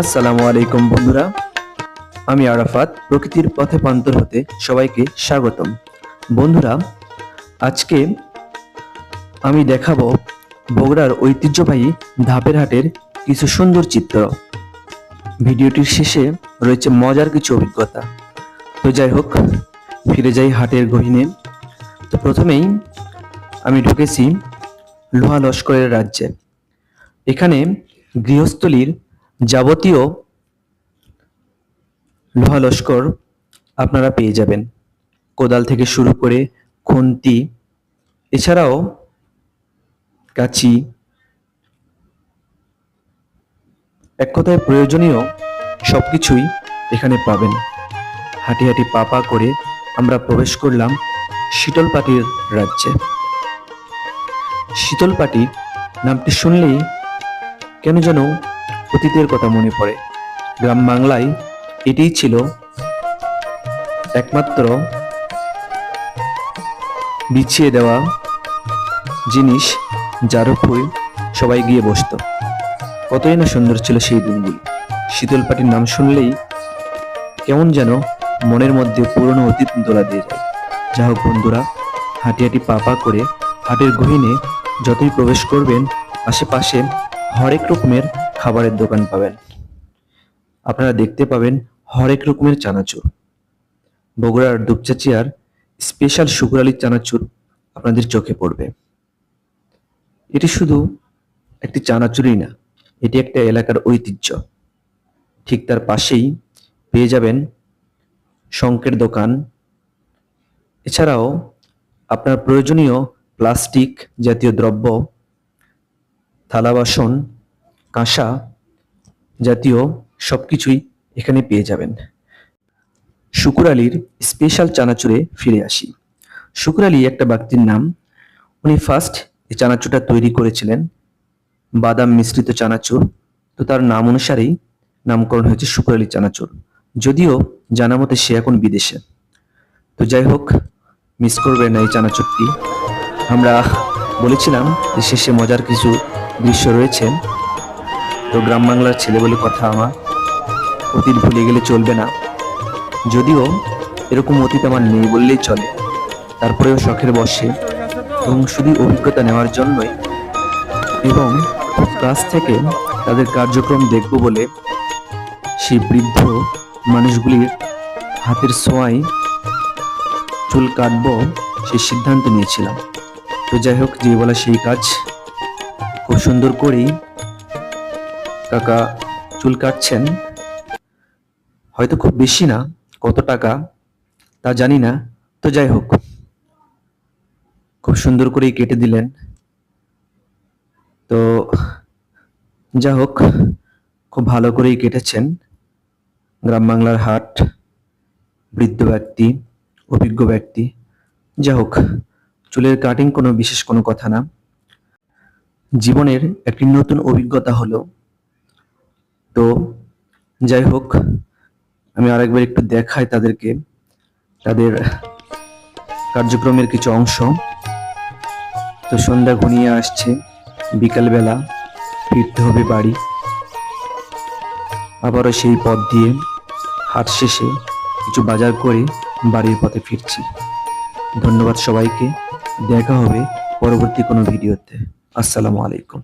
আসসালামু আলাইকুম বন্ধুরা। আমি আরাফাত, প্রকৃতির পথে পান্তর হতে সবাইকে স্বাগতম। বন্ধুরা, আজকে আমি দেখাবো বগুড়ার ঐতিহ্যবাহী ধাপের হাটের কিছু সুন্দর চিত্র। ভিডিওটির শেষে রয়েছে মজার কিছু অভিজ্ঞতা। তো যাই হোক, ফিরে যাই হাটের গহিনে। তো প্রথমেই আমি ঢুকেছি লোহা লস্করের রাজ্যে। এখানে গৃহস্থলীর যাবতীয় লোহা লস্কর আপনারা পেয়ে যাবেন। কোদাল থেকে শুরু করে খুন্তি, এছাড়াও কাচি। এক কথায় প্রয়োজনীয় সবকিছুই এখানে পাবেন। হাঁটি হাঁটি পা পা করে আমরা প্রবেশ করলাম শীতলপাটির রাজ্যে। শীতলপাটি নামটি শুনলেই কেন যেন অতীতের কথা মনে পড়ে। গ্রাম বাংলায় এটিই ছিল একমাত্র বিছিয়ে দেওয়া জিনিস যার উপর সবাই গিয়ে বসতো। কতই না সুন্দর ছিল সেই দিনগুলি। শীতল পাটির নাম শুনলেই কেমন যেন মনের মধ্যে পুরনো অতীত দোলা দিয়ে যায়। যা হোক বন্ধুরা হাঁটি হাঁটি পা পা করে হাটের গহিনে যতই প্রবেশ করবেন, আশেপাশে হরেক রকমের খাবারের দোকান পাবেন। আপনারা দেখতে পাবেন হরেক রকমের চানাচুর। বগুড়ার দুপচাচিয়ার স্পেশাল শুকুর চানাচুর আপনাদের চোখে পড়বে। এটি শুধু একটি চানাচুরই না, এটি একটা এলাকার ঐতিহ্য। ঠিক তার পাশেই পেয়ে যাবেন শঙ্কের দোকান। এছাড়াও আপনার প্রয়োজনীয় প্লাস্টিক জাতীয় দ্রব্য, থালা বাসন কাঁসা জাতীয় সবকিছুই এখানে পেয়ে যাবেন। শুকুর আলীর স্পেশাল চানাচুরে ফিরে আসি। শুকুর আলী একটা ব্যক্তির নাম। উনি ফার্স্ট এই চানাচুরটা তৈরি করেছিলেন। বাদাম মিশ্রিত চানাচুর। তো তার নাম অনুসারেই নামকরণ হয়েছে শুকুর আলী চানাচুর। যদিও জানা মতে সে এখন বিদেশে। তো যাই হোক মিস করবেন না এই চানাচুরটি। আমরা বলেছিলাম যে শেষে মজার কিছু দৃশ্য রয়েছে। তো গ্রাম বাংলার ছেলে বলে কথা আমার। অতীত ভুলে গেলে চলবে না। যদিও এরকম অতীত আমার নেই বললেই চলে। তারপরেও শখের বসে এবং শুধু অভিজ্ঞতা নেওয়ার জন্যই এবং কাছ থেকে তাদের কার্যক্রম দেখব বলে সেই বৃদ্ধ মানুষগুলির হাতের ছোঁয়ায় চুল কাটবো সেই সিদ্ধান্ত নিয়েছিলাম। তো যাই হোক যে বলা সেই কাজ খুব সুন্দর করেই কাকা চুল কাটছেন? হয়তো খুব বেশি না, কত টাকা? তা জানি না, তো যাই হোক। খুব সুন্দর করেই কেটে দিলেন। তো যা হোক, খুব ভালো করেই কেটেছেন। গ্রাম বাংলার হাট, বৃদ্ধ ব্যক্তি, অভিজ্ঞ ব্যক্তি। যা হোক, চুলের কাটিং কোনো বিশেষ কোনো কথা না। জীবনের একটি নতুন অভিজ্ঞতা হলো তো যাই হোক, আমি আরেকবার একটু দেখাই তাদেরকে, তাদের কার্যক্রমের কিছু অংশ। তো সন্ধ্যা ঘনিয়ে আসছে, বিকালবেলা ফিরতে হবে বাড়ি। আবারও সেই পথ দিয়ে হাট শেষে কিছু বাজার করে বাড়ির পথে ফিরছি। ধন্যবাদ সবাইকে, দেখা হবে পরবর্তী কোনো ভিডিওতে। আসসালামু আলাইকুম।